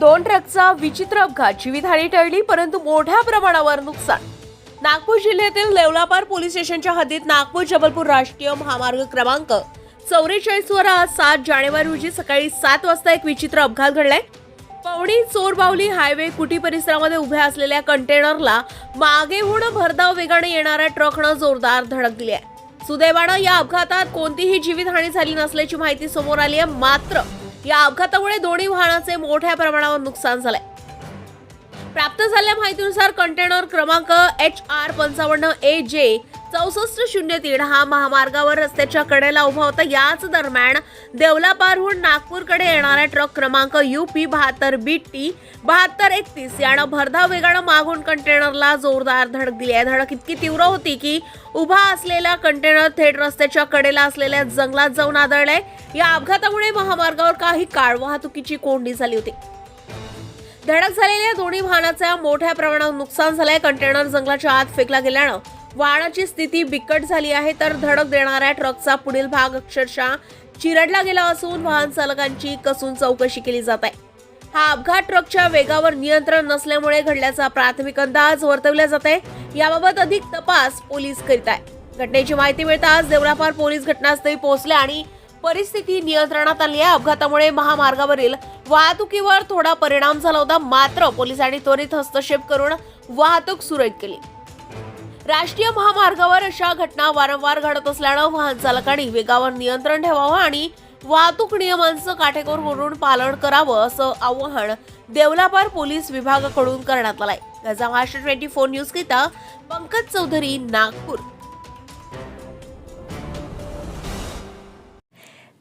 दोन ट्रकचा विचित्र अपघात. जीवितहानी टळली परंतु मोठ्या प्रमाणावर नुकसान. नागपूर जिल्ह्यातील लेवलापार पोलीस स्टेशनच्या हद्दीत नागपूर जबलपूर राष्ट्रीय महामार्ग क्रमांक चौवेचाळीस वर आज सात जानेवारी रोजी सकाळी सात वाजता एक विचित्र अपघात घडलाय. पवणी चोरबावली हायवे कुटी परिसरामध्ये उभ्या असलेल्या कंटेनरला मागेहून भरधाव वेगाने येणाऱ्या ट्रकनं जोरदार धडक दिली आहे. सुदैवानं या अपघातात कोणतीही जीवितहानी झाली नसल्याची माहिती समोर आली आहे. मात्र या अपघातामुळे दोन्ही वाहनाचे मोठ्या प्रमाणावर नुकसान झालंय. प्राप्त झालेल्या माहितीनुसार कंटेनर क्रमांक एच आर पंचावन्न ए जे चौसष्ट शून्य तीन हा महामार्गावर रस्त्याच्या कडेला उभा होता. याच दरम्यान देवलापारहून नागपूरकडे येणारा ट्रक क्रमांक यू पी बहात्तर बी टी बहात्तर एकतीस यानं भरधाव वेगानं मागून कंटेनरला जोरदार धडक दिली आहे. धडक इतकी तीव्र होती की उभा असलेला कंटेनर थेट रस्त्याच्या कडेला असलेल्या जंगलात जाऊन आदळलाय या अपघातामुळे महामार्गावर काही काळ वाहतुकीची कोंडी झाली होती. धडक झालेल्या दोन्ही वाहनाचा मोठ्या प्रमाणात नुकसान झालंय. कंटेनर जंगलाच्या आत फेकला गेल्यानं वाहनाची स्थिती बिकट झाली आहे तर धडक देणाऱ्या ट्रकचा पुढील भाग अक्षरशः चिरडला गेला असून वाहन चालकांची कसून चौकशी केली जात आहे. हा अपघात ट्रकच्या वेगावर नियंत्रण नसल्यामुळे घडल्याचा प्राथमिक अंदाज वर्तवला जात आहे. याबाबत अधिक तपास पोलीस करीत आहे घटनेची माहिती मिळताच देवळापार पोलीस घटनास्थळी पोहोचले आणि परिस्थिती नियंत्रणात आली आहे. अपघातामुळे महामार्गावरील वाहतुकीवर थोडा परिणाम झाला होता. मात्र पोलिसांनी त्वरित हस्तक्षेप करून वाहतूक सुरळीत केली. राष्ट्रीय महामार्गावर अशा घटना वारंवार घडत असल्यानं वाहन चालकांनी वेगावर नियंत्रण ठेवावं आणि वाहतूक नियमांचं काटेकोर म्हणून पालन करावं असं आवाहन देवलापार पोलीस विभागाकडून करण्यात आलंय. गजा महाराष्ट्र ट्वेंटी फोर न्यूज किता पंकज चौधरी नागपूर.